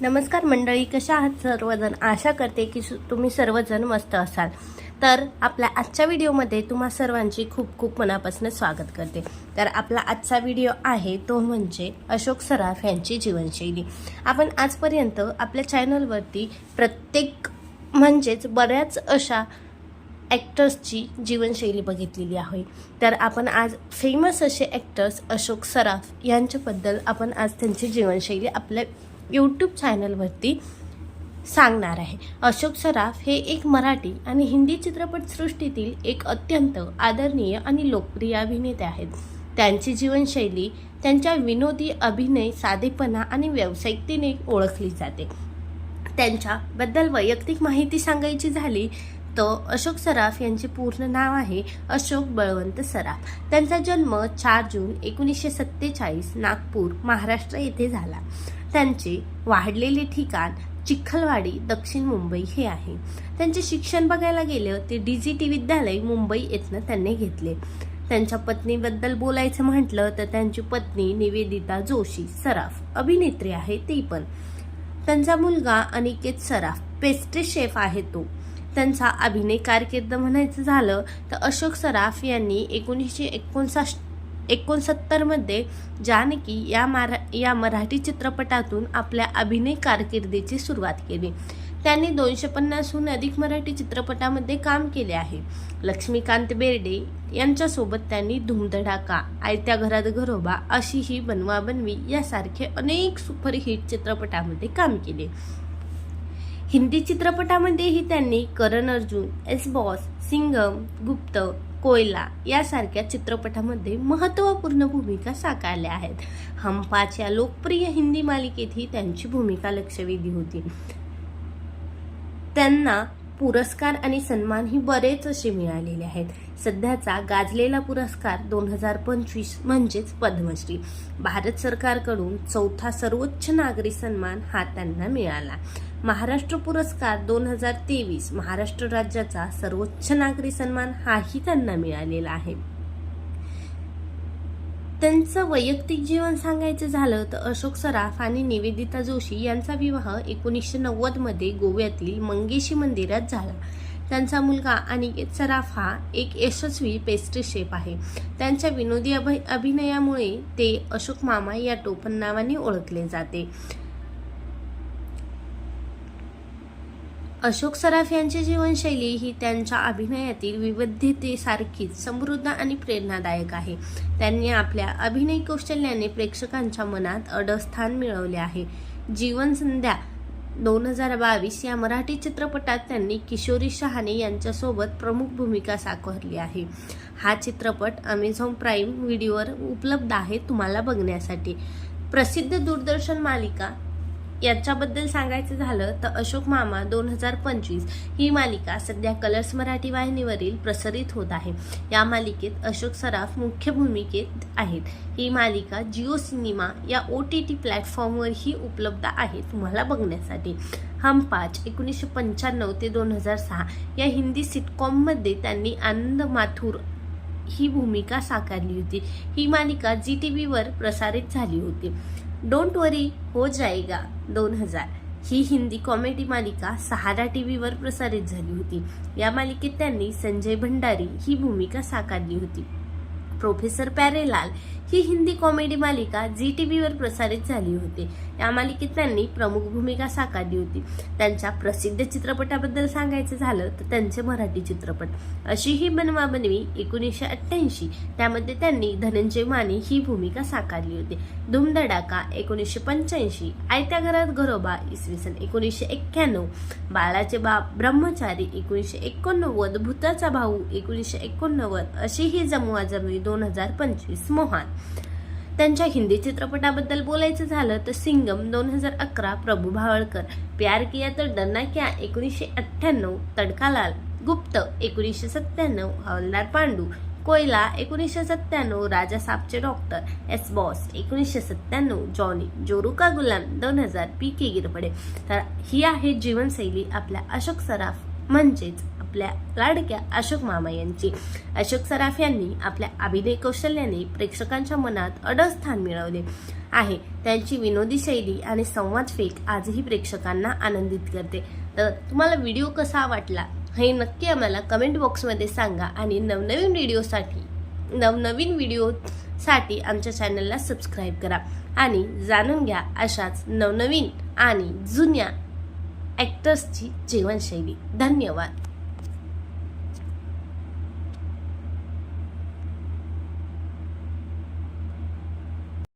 नमस्कार मंडळी कशा आहात सर्वजण? आशा करते की सु- तुम्ही सर्वजण मस्त असाल. तर आपल्या आजच्या व्हिडिओमध्ये तुम्हा सर्वांची खूप खूप मनापासून स्वागत करते. तर आपला आजचा व्हिडिओ आहे तो म्हणजे अशोक सराफ यांची जीवनशैली. आपण आजपर्यंत आपल्या चॅनलवरती प्रत्येक म्हणजेच बऱ्याच अशा ॲक्टर्सची जीवनशैली बघितलेली आहे. तर आपण आज फेमस असे ॲक्टर्स अशोक सराफ यांच्याबद्दल आपण आज त्यांची जीवनशैली आपल्या यूट्यूब चॅनलवरती सांगणार आहे. अशोक सराफ हे एक मराठी आणि हिंदी चित्रपटसृष्टीतील एक अत्यंत आदरणीय आणि लोकप्रिय अभिनेते आहेत. त्यांची जीवनशैली त्यांच्या विनोदी अभिनय साधेपणा आणि व्यावसायिकतेने ओळखली जाते. त्यांच्याबद्दल वैयक्तिक माहिती सांगायची झाली तर अशोक सराफ यांचे पूर्ण नाव आहे अशोक बळवंत सराफ. त्यांचा जन्म चार जून एकोणीसशे सत्तेचाळीस नागपूर महाराष्ट्र येथे झाला. त्यांचे वाढलेले ठिकाण चिखलवाडी दक्षिण मुंबई हे आहे. त्यांचे शिक्षण बघायला गेलं ते डी जी टी विद्यालय मुंबई येथनं त्यांनी घेतले. त्यांच्या पत्नीबद्दल बोलायचं म्हटलं तर त्यांची पत्नी निवेदिता जोशी सराफ अभिनेत्री आहे ती पण. त्यांचा मुलगा अनिकेत सराफ पेस्ट्री शेफ आहे तो. त्यांचा अभिनय कारकीर्द म्हणायचं झालं तर अशोक सराफ यांनी एकोणीसशे एकोणसाठ एकोणसत्तरमध्ये जानकी या मारा या मराठी चित्रपटातून आपल्या अभिनय कारकिर्दीची सुरुवात केली. त्यांनी दोनशे पन्नासहून अधिक मराठी चित्रपटामध्ये काम केले आहे. लक्ष्मीकांत बेर्डे यांच्यासोबत त्यांनी धूमधडाका आयत्या घरात घरोबा अशी ही बनवा बनवी यासारखे अनेक सुपरहिट चित्रपटामध्ये काम केले. हिंदी चित्रपटामध्येही त्यांनी करण अर्जुन एस बॉस सिंगम गुप्त कोयला यासारख्या चित्रपटामध्ये महत्त्वपूर्ण भूमिका साकारल्या आहेत. हंपाच्या लोकप्रिय हिंदी मालिकेतही त्यांची भूमिका लक्षवेधी होती. त्यांना पुरस्कार आणि सन्मानही बरेच असे मिळालेले आहेत. सध्याचा गाजलेला पुरस्कार दोन हजार पंचवीस म्हणजेच पद्मश्री. भारत सरकारकडून चौथा सर्वोच्च नागरी सन्मान हा त्यांना मिळाला. महाराष्ट्र पुरस्कार दोन हजार तेवीस महाराष्ट्र राज्याचा सर्वोच्च नागरी सन्मान हाही त्यांना मिळालेला आहे. त्यांचं वैयक्तिक जीवन सांगायचं झालं तर अशोक सराफ आणि निवेदिता जोशी यांचा विवाह एकोणीसशे नव्वदमध्ये गोव्यातील मंगेशी मंदिरात झाला. त्यांचा मुलगा अनिकेत सराफ हा एक यशस्वी पेस्ट्री शेफ आहे. त्यांच्या विनोदी अभि अभिनयामुळे ते अशोक मामा या टोपण नावाने ओळखले जाते. अशोक सराफ यांची जीवनशैली ही त्यांच्या अभिनयातील विविधतेसारखीच समृद्ध आणि प्रेरणादायक आहे. त्यांनी आपल्या अभिनय कौशल्याने प्रेक्षकांच्या मनात अडस्थान मिळवले आहे. जीवन संध्या दोन हजार बावीस या मराठी चित्रपटात त्यांनी किशोरी शहाणे यांच्यासोबत प्रमुख भूमिका साकारली आहे. हा चित्रपट अमेझॉन प्राईम व्हिडिओवर उपलब्ध आहे तुम्हाला बघण्यासाठी. प्रसिद्ध दूरदर्शन मालिका याच्याबद्दल सांगायचं झालं तर अशोक मामा दोन हजार पंचवीस ही मालिका सध्या कलर्स मराठी वाहिनीवरील प्रसारित होत आहे. या मालिकेत अशोक सराफ मुख्य भूमिकेत आहेत. ही मालिका जिओ सिनेमा या ओ टी टी प्लॅटफॉर्मवरही उपलब्ध आहे तुम्हाला बघण्यासाठी. हम पाच एकोणीसशे पंच्याण्णव ते दोन हजार सहा या हिंदी सिटकॉममध्ये त्यांनी आनंद माथुर ही भूमिका साकारली होती. ही मालिका जी टी व्हीवर प्रसारित झाली होती. डोंट वरी हो जाएगा दोन हजार. ही हिंदी कॉमेडी मालिका सहारा टी व्हीवर प्रसारित झाली होती. या मालिकेत त्यांनी संजय भंडारी ही भूमिका साकारली होती. प्रोफेसर प्यारेलाल ही हिंदी कॉमेडी मालिका झी टी व्हीवर प्रसारित झाली होती. या मालिकेत त्यांनी प्रमुख भूमिका साकारली होती. त्यांच्या प्रसिद्ध चित्रपटाबद्दल सांगायचं झालं तर त्यांचे मराठी चित्रपट. अशी ही बनवा बनवी एकोणीसशे अठ्ठ्याऐंशी. त्यामध्ये त्यांनी धनंजय माने ही भूमिका साकारली होती. धूमधडाका एकोणीसशे पंच्याऐंशी. आयत्या घरात घरोबा इसवी सन एकोणीसशे एक्क्याण्णव. बाळाचे बाप ब्रह्मचारी एकोणीसशे एकोणनव्वद. भूताचा भाऊ एकोणीसशे एकोणनव्वद. अशी ही जमवा जमवी दोन हजार पंचवीस मोहान. त्यांच्या हिंदी चित्रपटाबद्दल बोलायचं झालं तर सिंगम दोन हजार अकरा प्रभू भावळकर प्यार किया तर डन्ना क्या एकोणीसशे अठ्ठ्याण्णव तडकालाल गुप्त एकोणीसशे सत्त्याण्णव हवलदार पांडू कोयला एकोणीसशे सत्त्याण्णव राजा सापचे डॉक्टर एस बॉस एकोणीसशे सत्त्याण्णव जॉनी जोरुका गुलाम दोन हजार पी के गिरपडे. तर ही आहे जीवनशैली आपल्या अशोक सराफ म्हणजेच आपल्या लाडक्या अशोक मामा यांची. अशोक सराफ यांनी आपल्या अभिनय कौशल्याने प्रेक्षकांच्या मनात अडळ स्थान मिळवले आहे. त्यांची विनोदी शैली आणि संवाद फेक आजही प्रेक्षकांना आनंदित करते. तर तुम्हाला व्हिडिओ कसा वाटला हे नक्की आम्हाला कमेंट बॉक्समध्ये सांगा आणि नवनवीन व्हिडिओसाठी नवनवीन व्हिडिओसाठी आमच्या चॅनलला सबस्क्राईब करा आणि जाणून घ्या अशाच नवनवीन आणि जुन्या ॲक्टर्सची जीवनशैली. धन्यवाद.